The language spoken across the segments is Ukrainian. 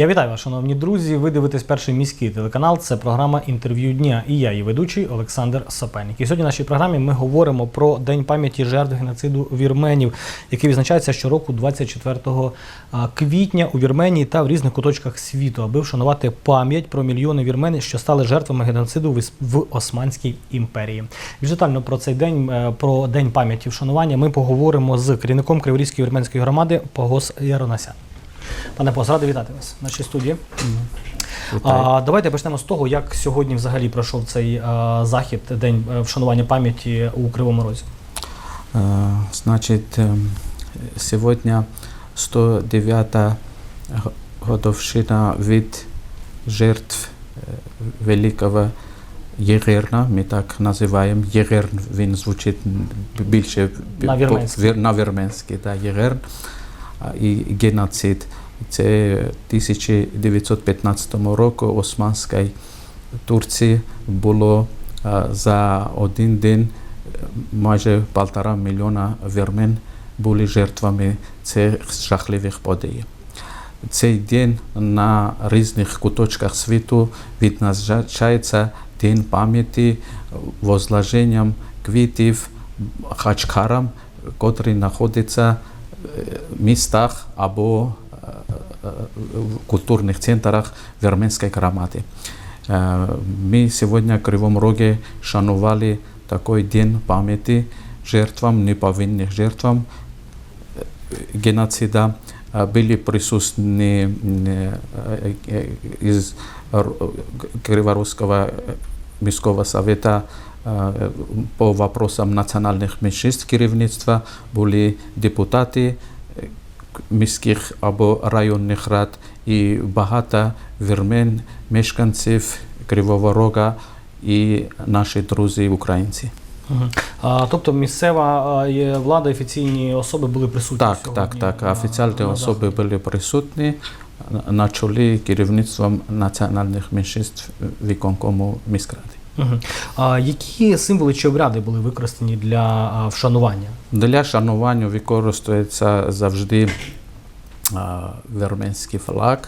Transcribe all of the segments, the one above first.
Я вітаю вас, шановні друзі. Ви дивитесь перший міський телеканал. Це програма інтерв'ю дня. І я, її ведучий Олександр Сапельник. І сьогодні в нашій програмі ми говоримо про День пам'яті жертв геноциду вірменів, який відзначається щороку 24 квітня у Вірменії та в різних куточках світу, аби вшанувати пам'ять про мільйони вірмен, що стали жертвами геноциду в Османській імперії. Більш про цей день, е, про день пам'яті вшанування, ми поговоримо з керівником Криворізької вірменської громади Погос Яронасян. Пане Погос, радий вітати вас в нашій студії. А, давайте почнемо з того, як сьогодні взагалі пройшов цей а, захід, день е, вшанування пам'яті у Кривому Розі. Э, Значит, эм, сегодня 109 г- годовщина від жертв э, Великого Єгерна, ми так називаємо. Єгерн, він звучить б- більше б- На по- вірменській. вір- на вірменській, да, Єгерн. А, І геноцид. Це 1915 року Османській Турції було за один день е, майже полтора мільйона вірмен були жертвами цих жахливих подій. Цей день на різних куточках світу відзначається День пам'яті возложенням квітів хачкарам, котрі знаходяться е, в містах або в культурних центрах вірменської громади. Е, Ми сьогодні в Кривому Рогі шанували такий день пам'яті жертвам, неповинних жертвам е, геноцида. Е, із Р- Криворізького е, міського совета по вопросам національних меншинств керівництва, були депутати е, міських або районних рад і багато вірмен, мешканців Кривого Рога і наші друзі українці. А, тобто місцева влада, офіційні особи були присутні. Так, сьогодні так, так. на особи були присутні на- на чолі керівництвом національних меншинств виконкому міськради. А, які символи чи обряди були використані для вшанування? Для шанування використовується завжди а, вірменський флаг,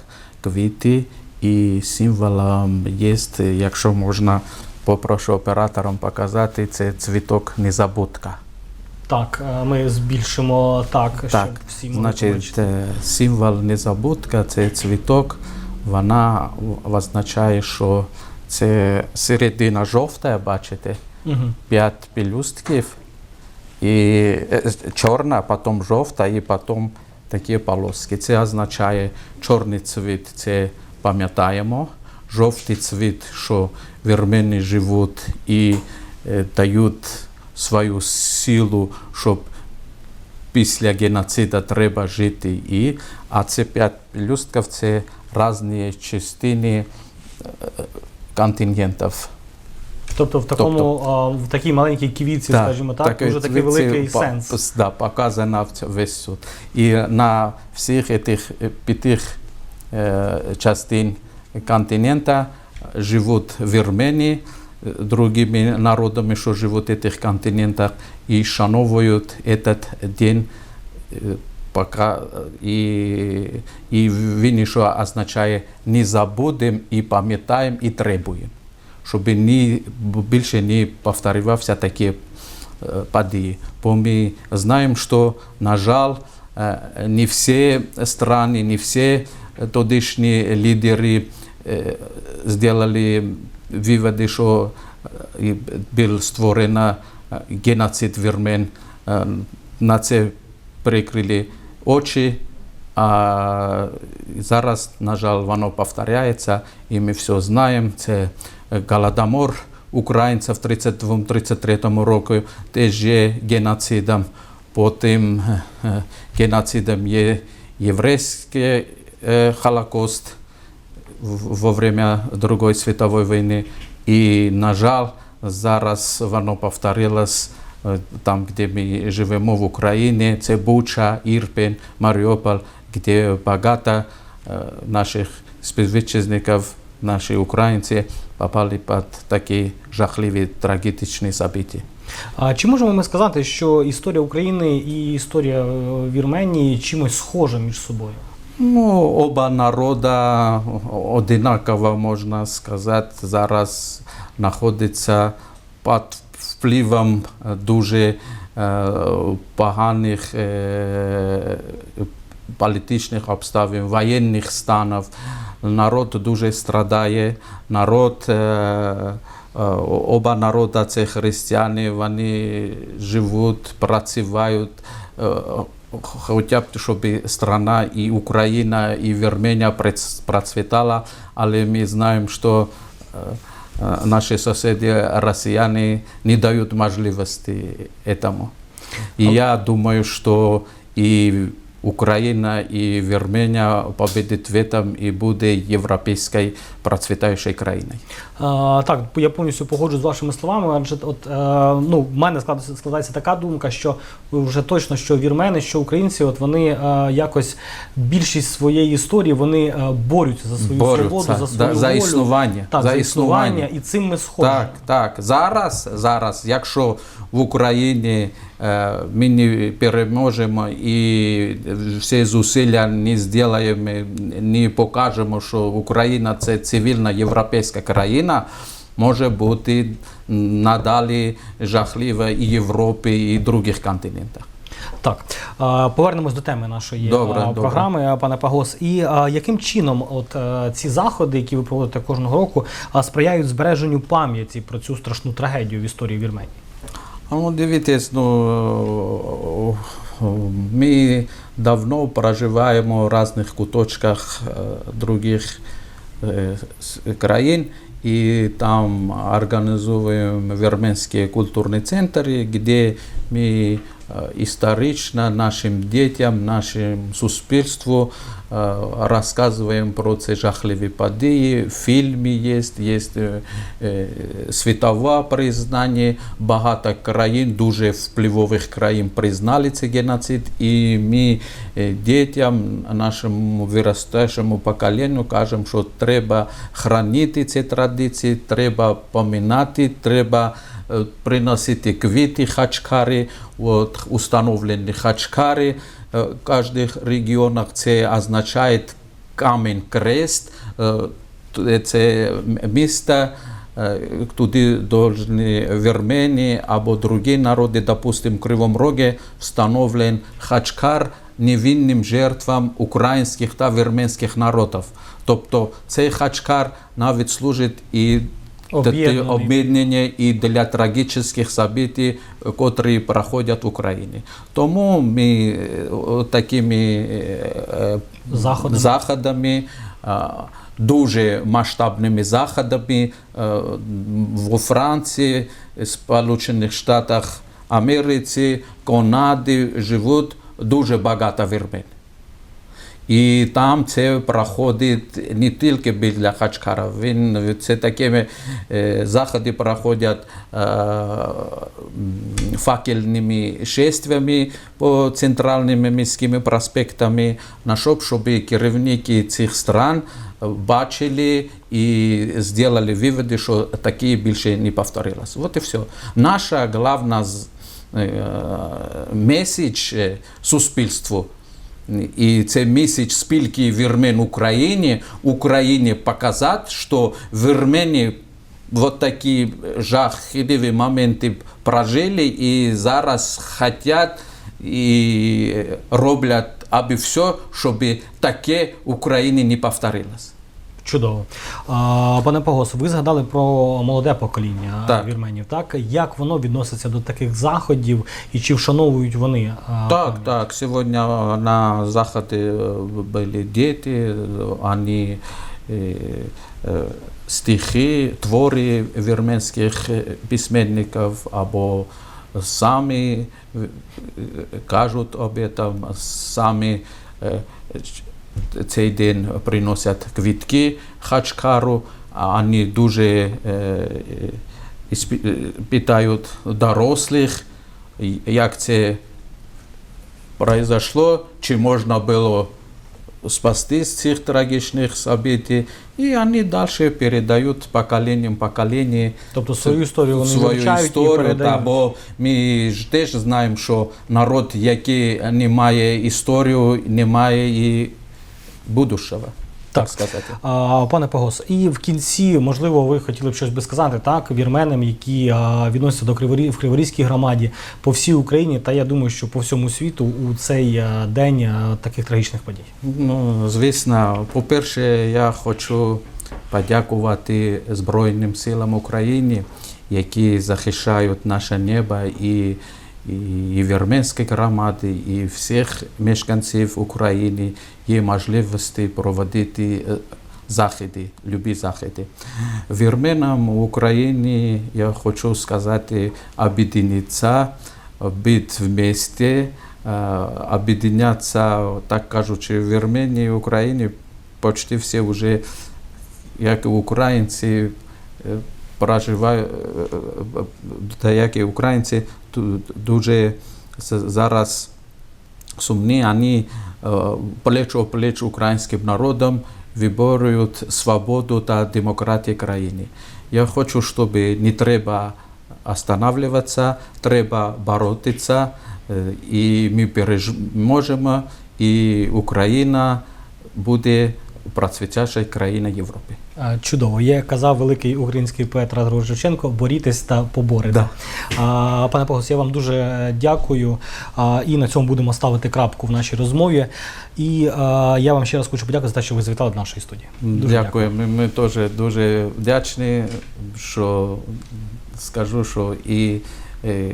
квіти і символом є, якщо можна, попрошу операторам показати, це цвіток незабудка. Так, ми збільшимо так, щоб Так, всі могли Значить, побачити. е, символ незабудка це цвіток, вона означає, що це середина жовта, бачите, п'ять пелюстків, і е, чорна, потім жовта, і потім такі полоски. Це означає чорний цвіт, це пам'ятаємо. Жовтий цвіт, що вірмени живуть і е, дають свою силу, щоб після геноциду треба жити. І, а це п'ять пелюстків, це різні частини е, контингентів. Тобто в такому Тобто- в такій маленькій квітці, скажімо так, дуже такий великий па- сенс. Да, показано весь суд. І на всіх цих п'яти е, частин континента живуть вірмени, е, другими народами, що живуть в цих континентах, і шановують этот день е, пока і, і він що означає не забудемо і пам'ятаємо і требуємо, щоб ні, більше не повторювався такі е, події. Бо ми знаємо, що, на жаль, е, не всі країни, не всі тодішні лідери е, зробили виводи, що е, був створено е, геноцид вірмен. Е, На це прикрили очі, а зараз, на жаль, воно повторяється, і ми все знаємо. Це Голодомор українців в 32-33 році теж є геноцидом. Потім е, геноцидом є єврейський е, Холокост во время Другої світової війни. І, на жаль, зараз воно повторилось е, там, де ми живемо в Україні. Це Буча, Ірпень, Маріуполь, де багато е, наших співвітчизників, наші українці попали під такі жахливі трагічні события. А чи можемо ми сказати, що історія України і історія е, Вірменії чимось схожа між собою? Ну, оба народа одинаково, можна сказати, зараз знаходяться під впливом е, дуже е, поганих е, політичних обставин, воєнних станів. Народ дуже страдає. Народ, оба народи це християни, вони живуть, працюють. Хоча б, щоб страна і Україна, і Вірменія процвітала, але ми знаємо, що е, соседи россияне не дают можливості этому. И я думаю, что і Україна, і Вірменія победить в этом і буде європейською процвітаючою країною. А, так, я повністю погоджу з вашими словами, адже от, е, ну, в мене складається, складається така думка, що вже точно, що вірмени, що українці, от вони е, якось більшість своєї історії вони е, борються за свою Борються свободу, за да, свою за волю. існування. Так, за, існування, і цим ми схожі. Так, так. Зараз, зараз, якщо в Україні е, ми не переможемо і всі зусилля не зробимо, не покажемо, що Україна це цивільна європейська країна, може бути надалі жахлива і Європі, і других континентах. Так, повернемось до теми нашої Добре, а, добре. програми, пане Пагос. І яким чином от е, ці заходи, які ви проводите кожного року, сприяють збереженню пам'яті про цю страшну трагедію в історії Вірменії? Ну, дивіться, ну, ми давно проживаємо в різних куточках е, других е, країн, і там організуємо вірменські культурні центри, де ми історично нашим дітям, нашому суспільству е, розказуємо про ці жахливі події. Фільми є, є е, світове признання. Багато країн, дуже впливових країн признали цей геноцид. І ми дітям, нашому виростаючому поколенню кажемо, що треба хранити ці традиції, треба пам'ятати, треба приносити квіти хачкари, от, установлені хачкари е, в кожних регіонах. Це означає камінь крест. е, Це місто, е, туди повинні вірмені або другі народи, допустим, в Кривому Рогі, встановлен хачкар невинним жертвам українських та вірменських народів. Тобто цей хачкар навіть служить і. Об'єднання і для трагічних событий, котрі проходять в Україні. Тому ми е, такими е, е, Заходами. заходами дуже масштабними заходами у Франції, Сполучених Штатах Америці, Канаді живуть дуже багато вірмен. І там це проходить не тільки біля Хачкара. Він це такими е, заходи проходять е, факельними шествиями по центральними міськими проспектами, на щоб, керівники цих стран бачили і зробили виводи, що таке більше не повторилось. От і все. Наша головна е, меседж суспільству і це місяць спілки вірмен Україні, Україні показати, що вірмені вот такі жахливі моменти прожили і зараз хочуть і роблять аби все, щоб таке Україні не повторилось. Чудово. А, пане Пагос, ви згадали про молоде покоління Так. вірменів. Так як воно відноситься до таких заходів і чи вшановують вони? Так, так. Сьогодні на заході були діти, вони е, е, стихи, твори вірменських е, письменників або самі е, кажуть об этом, самі е, цей день приносять квітки хачкару, вони дуже е, е, е, питають дорослих, як це произошло, чи можна було спасти з цих трагічних событий, і вони далі передають поколінням покоління Тобто свою історію вони свою вивчають і історію, передають. та, бо ми ж теж знаємо, що народ, який не має історію, не має і будущего, так, Так. сказать. А, Пане Погос, і в кінці, можливо, ви хотіли б щось би сказати так вірменам, які а, відносяться до Криворі в Криворізькій громаді по всій Україні, та я думаю, що по всьому світу у цей день таких трагічних подій. Ну, звісно, по-перше, я хочу подякувати Збройним силам України, які захищають наше небо і, і, вірменські громади, і всіх мешканців України є можливості проводити е, заходи, любі заходи. Вірменам в Україні я хочу сказати об'єднатися, бути вместе, об'єднатися, так кажучи, в Вірменії, в Україні почти всі вже, як і українці, е, проживають, е, е, як і українці, дуже зараз сумні, вони е, плеч о плеч українським народом виборюють свободу та демократію країни. Я хочу, щоб не треба останавливатися, треба боротися, і ми переможемо, і Україна буде процвітаючою країною Європи. Чудово, як казав великий український поет Тарас Шевченко, борітесь та поборете. Да. А, пане Погос, я вам дуже дякую. А, і на цьому будемо ставити крапку в нашій розмові. І а, я вам ще раз хочу подякувати за те, що ви завітали до нашої студії. Дуже Дякую. Ми, ми теж дуже вдячні, що скажу, що і е,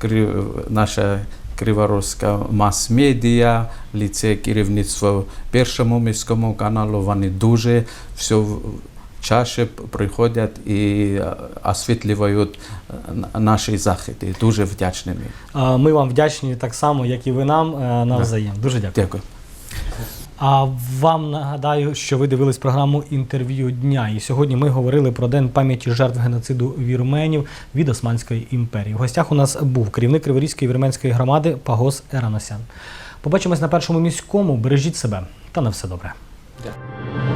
Кри- наша криворозька мас-медіа, ліце керівництво першому міському каналу, вони дуже все чаще приходять і освітлюють е, наші заходи. Дуже вдячними. Ми вам вдячні так само, як і ви нам е, навзаєм. Дуже дякую. Дякую. А вам нагадаю, що ви дивились програму інтерв'ю дня. І сьогодні ми говорили про день пам'яті жертв геноциду вірменів від Османської імперії. В гостях у нас був керівник Криворізької вірменської громади Пагос Ераносян. Побачимось на першому міському. Бережіть себе та на все добре. Дякую.